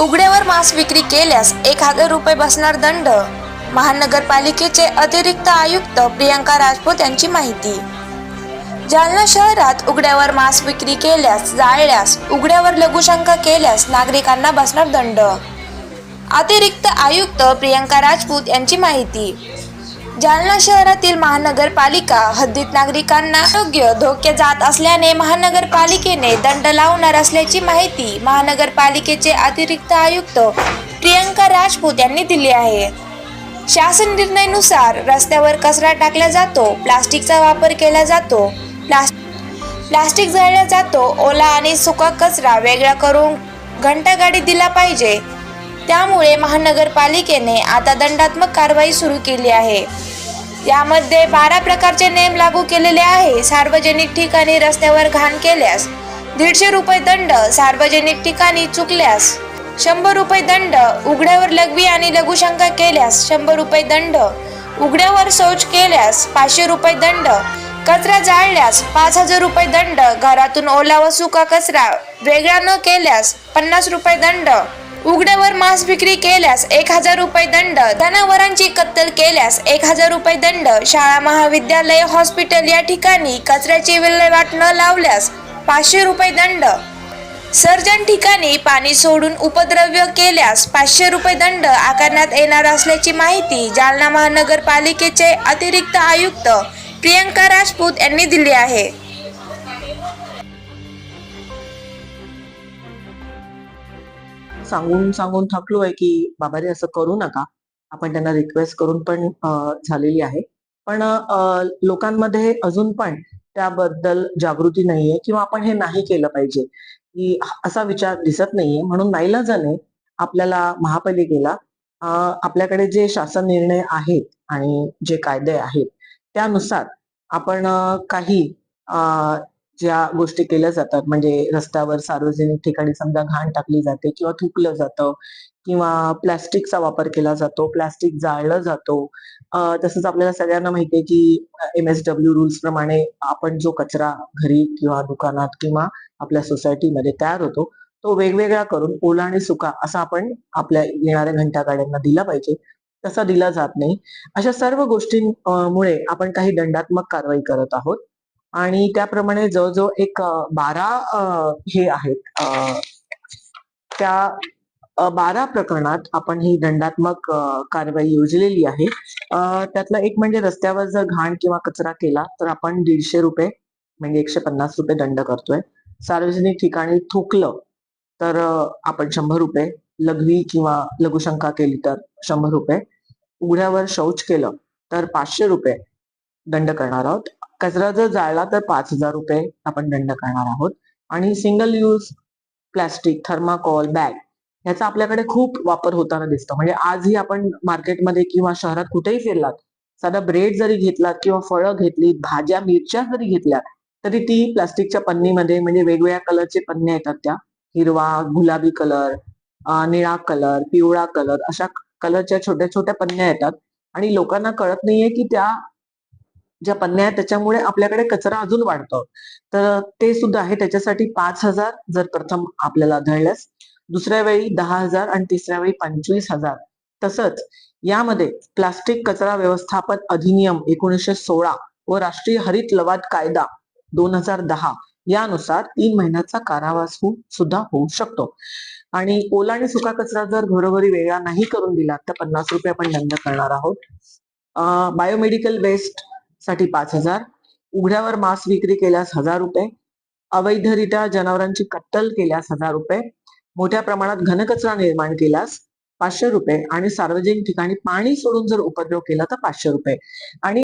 उघड्यावर मांस विक्री केल्यास एक हजार रुपये बसणार दंड. महानगरपालिकेचे अतिरिक्त आयुक्त प्रियंका राजपूत यांची माहिती. जालना शहरात उघड्यावर मांस विक्री केल्यास जाळल्यास उघड्यावर लघुशंका केल्यास नागरिकांना बसणार दंड. अतिरिक्त आयुक्त प्रियंका राजपूत यांची माहिती. जालना शहरातील महानगरपालिका हद्दीत नागरिकांना आरोग्य धोके जात असल्याने महानगरपालिकेने दंड लावणार असल्याची माहिती महानगरपालिकेचे अतिरिक्त आयुक्त प्रियंका राजपूत यांनी दिली आहे. शासन निर्णयानुसार रस्त्यावर कचरा टाकला जातो प्लास्टिकचा वापर केला जातो प्लास प्लास्टिक जाळला जातो ओला आणि सुका कचरा वेगळा करून घंटागाडी दिला पाहिजे. त्यामुळे महानगरपालिकेने आता दंडात्मक कारवाई सुरू केली आहे. यामध्ये बारा प्रकारचे नियम लागू केलेले आहे. सार्वजनिक ठिकाणी रस्त्यावर घाण केल्यास दीडशे रुपये दंड सार्वजनिक ठिकाणी चुकल्यास शंभर रुपये दंड उघड्यावर लघवी आणि लघुशंका केल्यास शंभर रुपये दंड उघड्यावर शौच केल्यास पाचशे रुपये दंड कचरा जाळल्यास पाच हजार रुपये दंड घरातून ओला व सुका कचरा वेगळा न केल्यास पन्नास रुपये दंड उघड्यावर मांस विक्री केल्यास एक हजार रुपये दंड जनावरांची कत्तल केल्यास एक हजार रुपये दंड शाळा महाविद्यालय हॉस्पिटल या ठिकाणी कचऱ्याची विल्हेवाट न लावल्यास पाचशे रुपये दंड. सर्जन ठिकाणी पाणी सोडून उपद्रव्य केल्यास पाचशे रुपये दंड आकारण्यात येणार असल्याची माहिती जालना महानगरपालिकेचे अतिरिक्त आयुक्त प्रियंका राजपूत यांनी दिली आहे. सांगून सांगून थकलो आहे की बाबा रे असं करू नका. आपण त्यांना रिक्वेस्ट करून पण झालेली आहे. पण लोकांमध्ये अजून पण त्याबद्दल जागृती नाहीये किंवा आपण हे नाही केलं पाहिजे. की असा विचार दिसत नाहीये. म्हणून नाईलाजाने आपल्याला महापालिकेला आपल्याकडे जे शासन निर्णय आहेत आणि जे कायदे आहेत त्यानुसार आपण काही ज्या गोष्टी केल्या जातात म्हणजे रस्त्यावर सार्वजनिक ठिकाणी समजा घाण टाकली जाते किंवा थुकलं जातं किंवा प्लास्टिकचा वापर केला जातो प्लास्टिक जाळलं जातो तसंच आपल्याला सगळ्यांना माहितीये की एम एस डब्ल्यू रूल्स प्रमाणे आपण जो कचरा घरी किंवा दुकानात किंवा आपल्या सोसायटीमध्ये तयार होतो तो वेगवेगळा करून ओला आणि सुका असा आपण आपल्या येणाऱ्या घंटा गाड्यांना दिला पाहिजे. तसा दिला जात नाही. अशा सर्व गोष्टींमुळे आपण काही दंडात्मक कारवाई करत आहोत. आणि त्याप्रमाणे जवळजवळ एक बारा हे आहेत. त्या बारा प्रकरणात आपण ही दंडात्मक कारवाई योजलेली आहे. त्यातला एक म्हणजे रस्त्यावर जर घाण किंवा कचरा केला तर आपण दीडशे रुपये म्हणजे एकशे पन्नास रुपये दंड करतोय. सार्वजनिक ठिकाणी थुकलं तर आपण शंभर रुपये लघवी किंवा लघुशंका केली तर शंभर रुपये. उघड्यावर शौच केलं तर पाचशे रुपये दंड करणार आहोत. कचरा जर जाळला तर पाच हजार रुपये आपण दंड करणार आहोत. आणि single use plastic thermocol bag याचा आपल्याकडे खूप वापर होताना दिसतो. म्हणजे आजही आपण मार्केटमध्ये किंवा शहरात कुठेही फिरलात साधा ब्रेड जरी घेतलात किंवा फळं घेतली भाज्या मिरच्या जरी घेतल्या तरी ती प्लास्टिकच्या पन्नीमध्ये म्हणजे वेगवेगळ्या कलरचे पन्ने येतात त्या. हिरवा गुलाबी कलर निळा कलर पिवळा कलर अशा कलरच्या छोट्या छोट्या पन्न्या येतात. आणि लोकांना कळत नाहीये की त्या ज्या पन्न्या आहेत त्याच्यामुळे आपल्याकडे कचरा अजून वाढतो. तर ते सुद्धा आहे त्याच्यासाठी पाच हजार जर प्रथम आपल्याला आढळल्यास दुसऱ्या वेळी दहा हजार आणि तिसऱ्या वेळी पंचवीस हजार. तसंच यामध्ये प्लास्टिक कचरा व्यवस्थापन अधिनियम एकोणीसशे सोळा व राष्ट्रीय हरित लवाद कायदा दोन हजार दहा यानुसार तीन महिन्याचा कारावास सुद्धा होऊ शकतो. आणि ओला आणि सुका कचरा जर घरोघरी वेगळा नाही करून दिला तर पन्नास रुपये आपण दंड करणार आहोत. बायोमेडिकल वेस्ट साठी पाच हजार. उघड्यावर मांस विक्री केल्यास हजार रुपये. अवैधरित्या जनावरांची कत्तल केल्यास हजार रुपये. मोठ्या प्रमाणात घनकचरा निर्माण केल्यास पाचशे रुपये. आणि सार्वजनिक ठिकाणी पाणी सोडून जर उपद्रव केला तर पाचशे रुपये. आणि